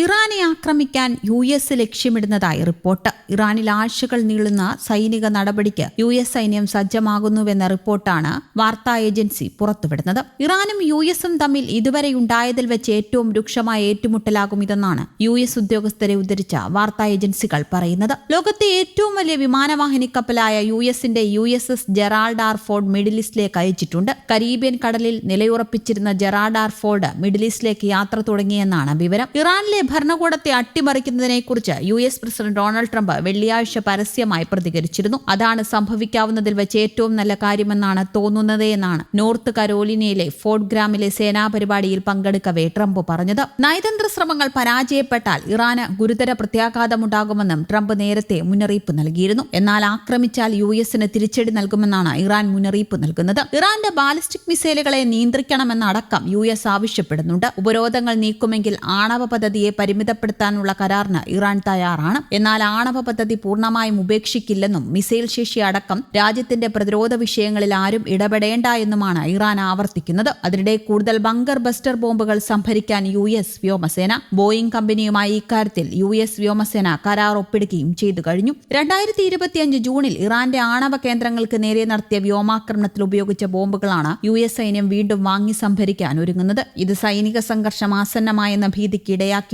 ഇറാനെ ആക്രമിക്കാൻ U S ലക്ഷ്യമിടുന്നതായി report. ഇറാനിൽ ആഴ്ചകൾ നീളുന്ന സൈനിക നടപടിക്ക് യു എസ് സൈന്യം സജ്ജമാകുന്നുവെന്ന റിപ്പോർട്ടാണ് വാർത്താ ഏജൻസി പുറത്തുവിടുന്നത്. ഇറാനും യു എസും തമ്മിൽ ഇതുവരെയുണ്ടായതിൽ വെച്ച് ഏറ്റവും രൂക്ഷമായ ഏറ്റുമുട്ടലാകും ഇതെന്നാണ് യു എസ് ഉദ്യോഗസ്ഥരെ ഉദ്ധരിച്ച വാർത്താ ഏജൻസികൾ പറയുന്നത്. ലോകത്തെ ഏറ്റവും വലിയ വിമാനവാഹിനി കപ്പലായ യു എസിന്റെ U S S Gerald R Ford middle ഈസ്റ്റിലേക്ക് അയച്ചിട്ടുണ്ട്. കരീബിയൻ കടലിൽ നിലയുറപ്പിച്ചിരുന്ന ജെറാൾഡ് ആർ ഫോർഡ് മിഡിൽ ഈസ്റ്റിലേക്ക് യാത്ര തുടങ്ങിയെന്നാണ് വിവരം. ഇറാനിലെ ഭരണകൂടത്തെ അട്ടിമറിക്കുന്നതിനെക്കുറിച്ച് U S president Donald Trump വെള്ളിയാഴ്ച പരസ്യമായി പ്രതികരിച്ചിരുന്നു. അതാണ് സംഭവിക്കാവുന്നതിൽ വെച്ച് ഏറ്റവും നല്ല കാര്യമെന്നാണ് തോന്നുന്നത് എന്നാണ് നോർത്ത് കരോലിനയിലെ ഫോർട്ട് ഗ്രാമിലെ സേനാ പരിപാടിയിൽ പങ്കെടുക്കവേ ട്രംപ് പറഞ്ഞത്. നയതന്ത്ര ശ്രമങ്ങൾ പരാജയപ്പെട്ടാൽ ഇറാന് ഗുരുതര പ്രത്യാഘാതമുണ്ടാകുമെന്നും ട്രംപ് നേരത്തെ മുന്നറിയിപ്പ് നൽകിയിരുന്നു. എന്നാൽ ആക്രമിച്ചാൽ യു എസിന് തിരിച്ചടി നൽകുമെന്നാണ് ഇറാൻ മുന്നറിയിപ്പ് നൽകുന്നത്. ഇറാന്റെ ബാലിസ്റ്റിക് മിസൈലുകളെ നിയന്ത്രിക്കണമെന്നടക്കം യു എസ് ആവശ്യപ്പെടുന്നുണ്ട്. ഉപരോധങ്ങൾ നീക്കുമെങ്കിൽ ആണവ പദ്ധതിയെ പരിമിതപ്പെടുത്താനുള്ള കരാറിന് ഇറാൻ തയ്യാറാണ്. എന്നാൽ ആണവ പദ്ധതി പൂർണമായും ഉപേക്ഷിക്കില്ലെന്നും മിസൈൽ ശേഷി അടക്കം രാജ്യത്തിന്റെ പ്രതിരോധ വിഷയങ്ങളിൽ ആരും ഇടപെടേണ്ട എന്നുമാണ് ഇറാൻ ആവർത്തിക്കുന്നത്. അതിനിടെ കൂടുതൽ ബങ്കർ ബസ്റ്റർ ബോംബുകൾ സംഭരിക്കാൻ യു എസ് വ്യോമസേന. ബോയിംഗ് കമ്പനിയുമായി ഇക്കാര്യത്തിൽ യു എസ് വ്യോമസേന കരാർ ഒപ്പിടുകയും ചെയ്തു കഴിഞ്ഞു. രണ്ടായിരത്തി ഇരുപത്തിയഞ്ച് ജൂണിൽ ഇറാന്റെ ആണവ കേന്ദ്രങ്ങൾക്ക് നേരെ നടത്തിയ വ്യോമാക്രമണത്തിൽ ഉപയോഗിച്ച ബോംബുകളാണ് യു എസ് സൈന്യം വീണ്ടും വാങ്ങി സംഭരിക്കാൻ ഒരുങ്ങുന്നത്. ഇത് സൈനിക സംഘർഷം ആസന്നമായെന്ന ഭീതിക്ക്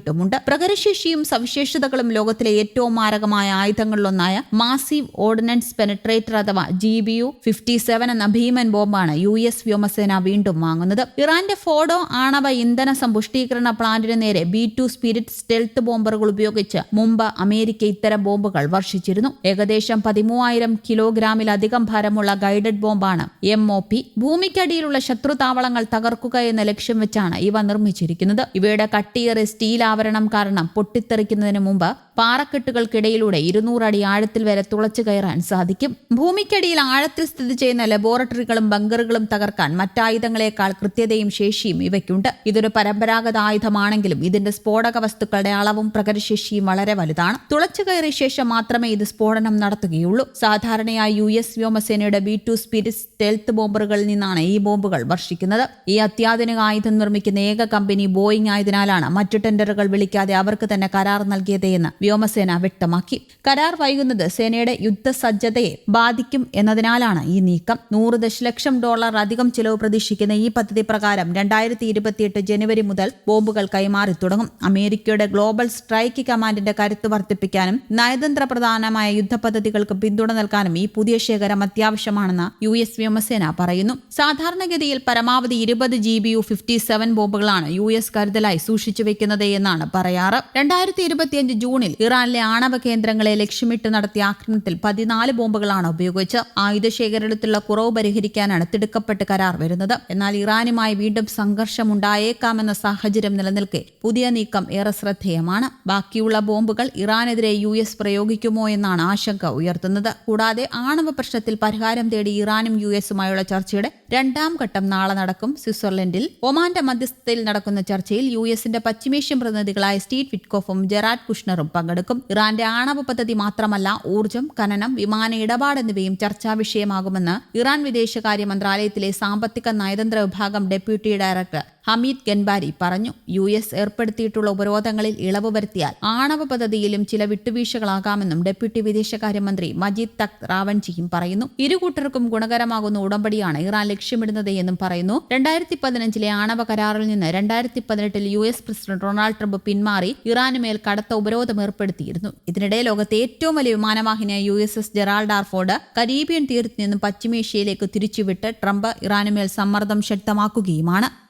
ഇടയാക്കിയിട്ടുമുണ്ട് പ്രകരശേഷിയും സവിശേഷതകളും ലോകത്തിലെ ഏറ്റവും മാരകമായ ആയുധങ്ങളിലൊന്നായ മാസീവ് ഓർഡിനൻസ് പെനട്രേറ്റർ അഥവാ G B U fifty seven എന്ന ഭീമൻ ബോംബാണ് യു എസ് വ്യോമസേന വീണ്ടും വാങ്ങുന്നത്. ഇറാന്റെ ഫോഡോ ആണവ ഇന്ധന സമ്പുഷ്ടീകരണ പ്ലാന്റിന് നേരെ ബി ടു സ്പിരിറ്റ് സ്റ്റെൽത്ത് ബോംബറുകൾ ഉപയോഗിച്ച് മുമ്പ് അമേരിക്ക ഇത്തരം ബോംബുകൾ വർഷിച്ചിരുന്നു. ഏകദേശം പതിമൂവായിരം കിലോഗ്രാമിലധികം ഭാരമുള്ള ഗൈഡഡ് ബോംബാണ് എം ഒ പി ഭൂമിക്കടിയിലുള്ള ശത്രു താവളങ്ങൾ തകർക്കുക എന്ന ലക്ഷ്യം വെച്ചാണ് ഇവ നിർമ്മിച്ചിരിക്കുന്നത്. ഇവയുടെ കട്ടിയേറെ സ്റ്റീൽ ആവരണം കാരണം പൊട്ടിത്തെറിക്കുന്നതിന് മുമ്പ് പാറക്കെട്ടുകൾക്കിടയിലൂടെ ഇരുന്നൂറടി ആഴത്തിൽ വരെ തുളച്ചു കയറാൻ സാധിക്കും. ഭൂമിക്കടിയിൽ ആഴത്തിൽ സ്ഥിതി ചെയ്യുന്ന ലബോറട്ടറികളും ബങ്കറുകളും തകർക്കാൻ മറ്റായുധങ്ങളെക്കാൾ കൃത്യതയും ശേഷിയും ഇവയ്ക്കുണ്ട്. ഇതൊരു പരമ്പരാഗത ആയുധമാണെങ്കിലും ഇതിന്റെ സ്ഫോടക വസ്തുക്കളുടെ അളവും പ്രകരശേഷിയും വളരെ വലുതാണ്. തുളച്ചു കയറിയ ശേഷം മാത്രമേ ഇത് സ്ഫോടനം നടത്തുകയുള്ളൂ. സാധാരണയായി യു എസ് വ്യോമസേനയുടെ ബി ടു സ്പിരിറ്റ് സ്റ്റെൽത്ത് ബോംബറുകളിൽ നിന്നാണ് ഈ ബോംബുകൾ വർഷിക്കുന്നത്. ഈ അത്യാധുനിക ആയുധം നിർമ്മിക്കുന്ന ഏക കമ്പനി ബോയിങ് ആയതിനാലാണ് മറ്റു ടെൻഡറുകൾ വിളിക്കാതെ അവർക്ക് തന്നെ കരാർ നൽകിയതെന്ന് വ്യോമസേന വ്യക്തമാക്കി. കരാർ വൈകുന്നത് സേനയുടെ യുദ്ധസജ്ജതയെ ബാധിക്കും എന്നതിനാലാണ് ഈ നീക്കം. നൂറ് ദശലക്ഷം ഡോളർ അധികം ചിലവ് പ്രതീക്ഷിക്കുന്ന ഈ പദ്ധതി പ്രകാരം രണ്ടായിരത്തി ഇരുപത്തിയെട്ട് ജനുവരി മുതൽ ബോംബുകൾ കൈമാറി തുടങ്ങും. അമേരിക്കയുടെ ഗ്ലോബൽ സ്ട്രൈക്ക് കമാൻഡിന്റെ കരുത്ത് വർദ്ധിപ്പിക്കാനും നയതന്ത്ര പ്രധാനമായ യുദ്ധപദ്ധതികൾക്ക് പിന്തുണ നൽകാനും ഈ പുതിയ ശേഖരം അത്യാവശ്യമാണെന്ന് യു എസ് വ്യോമസേന പറയുന്നു. സാധാരണഗതിയിൽ പരമാവധി ഇരുപത് G B U fifty seven ബോംബുകളാണ് U S കരുതലായി സൂക്ഷിച്ചു വെക്കുന്നത് എന്നാണ് പറയാറ്. രണ്ടായിരത്തി ഇരുപത്തിയഞ്ച് ജൂണിൽ ഇറാനിലെ ആണവ കേന്ദ്രങ്ങളെ ലക്ഷ്യമിട്ട് നടത്തിയ ആക്രമണത്തിൽ പതിനാല് ബോംബുകളാണ് ഉപയോഗിച്ച് ആയുധ ശേഖരണത്തിലുള്ള കുറവ് പരിഹരിക്കാനാണ് തിടുക്കപ്പെട്ട് കരാർ വരുന്നത്. എന്നാൽ ഇറാനുമായി വീണ്ടും സംഘർഷമുണ്ടായേക്കാമെന്ന സാഹചര്യം നിലനിൽക്കെ പുതിയ നീക്കം ഏറെ ശ്രദ്ധേയമാണ്. ബാക്കിയുള്ള ബോംബുകൾ ഇറാനെതിരെ യു എസ് പ്രയോഗിക്കുമോ എന്നാണ് ആശങ്ക ഉയർത്തുന്നത്. കൂടാതെ ആണവ പ്രശ്നത്തിൽ പരിഹാരം തേടി ഇറാനും യു എസുമായുള്ള ചർച്ചയുടെ രണ്ടാം ഘട്ടം നാളെ നടക്കും. സ്വിറ്റ്സർലൻഡിൽ ഒമാന്റെ മധ്യസ്ഥതയിൽ നടക്കുന്ന ചർച്ചയിൽ യു എസിന്റെ പശ്ചിമേഷ്യൻ പ്രതിനിധികളായ സ്റ്റീറ്റ് വിറ്റ്കോഫും ജെറാഡ് കുഷ്ണറും പങ്കെടുക്കും. ഇറാന്റെ ആണവ പദ്ധതി മാത്രമല്ല ഊർജം ഖനനം വിമാന ഇടപാട് എന്നിവയും ചർച്ചാ വിഷയമാകുമെന്ന് ഇറാൻ വിദേശകാര്യ മന്ത്രാലയത്തിലെ സാമ്പത്തിക നയതന്ത്ര വിഭാഗം ഡെപ്യൂട്ടി ഡയറക്ടർ ഹമീദ് ഗൻബാരി പറഞ്ഞു യു എസ് ഏർപ്പെടുത്തിയിട്ടുള്ള ഉപരോധങ്ങളിൽ ഇളവ് വരുത്തിയാൽ ആണവ പദ്ധതിയിലും ചില വിട്ടുവീഴ്ചകളാകാമെന്നും ഡെപ്യൂട്ടി വിദേശകാര്യമന്ത്രി മജീദ് തഖ് റാവൻജിയും പറയുന്നു. ഇരുകൂട്ടർക്കും ഗുണകരമാകുന്ന ഉടമ്പടിയാണ് ഇറാൻ ലക്ഷ്യമിടുന്നത് എന്നും പറയുന്നു. രണ്ടായിരത്തി പതിനഞ്ചിലെ ആണവ കരാറിൽ നിന്ന് രണ്ടായിരത്തി പതിനെട്ടിൽ U S president Donald Trump പിന്മാറി ഇറാനുമേൽ കടുത്ത ഉപരോധം ഏർപ്പെടുത്തിയിരുന്നു. ഇതിനിടെ ലോകത്തെ ഏറ്റവും വലിയ വിമാനവാഹിനിയായ U S S Gerald R Ford Caribbean തീരത്ത് നിന്നും പശ്ചിമേഷ്യയിലേക്ക് തിരിച്ചുവിട്ട് ട്രംപ് ഇറാനുമേൽ സമ്മർദ്ദം ശക്തമാക്കുകയുമാണ്.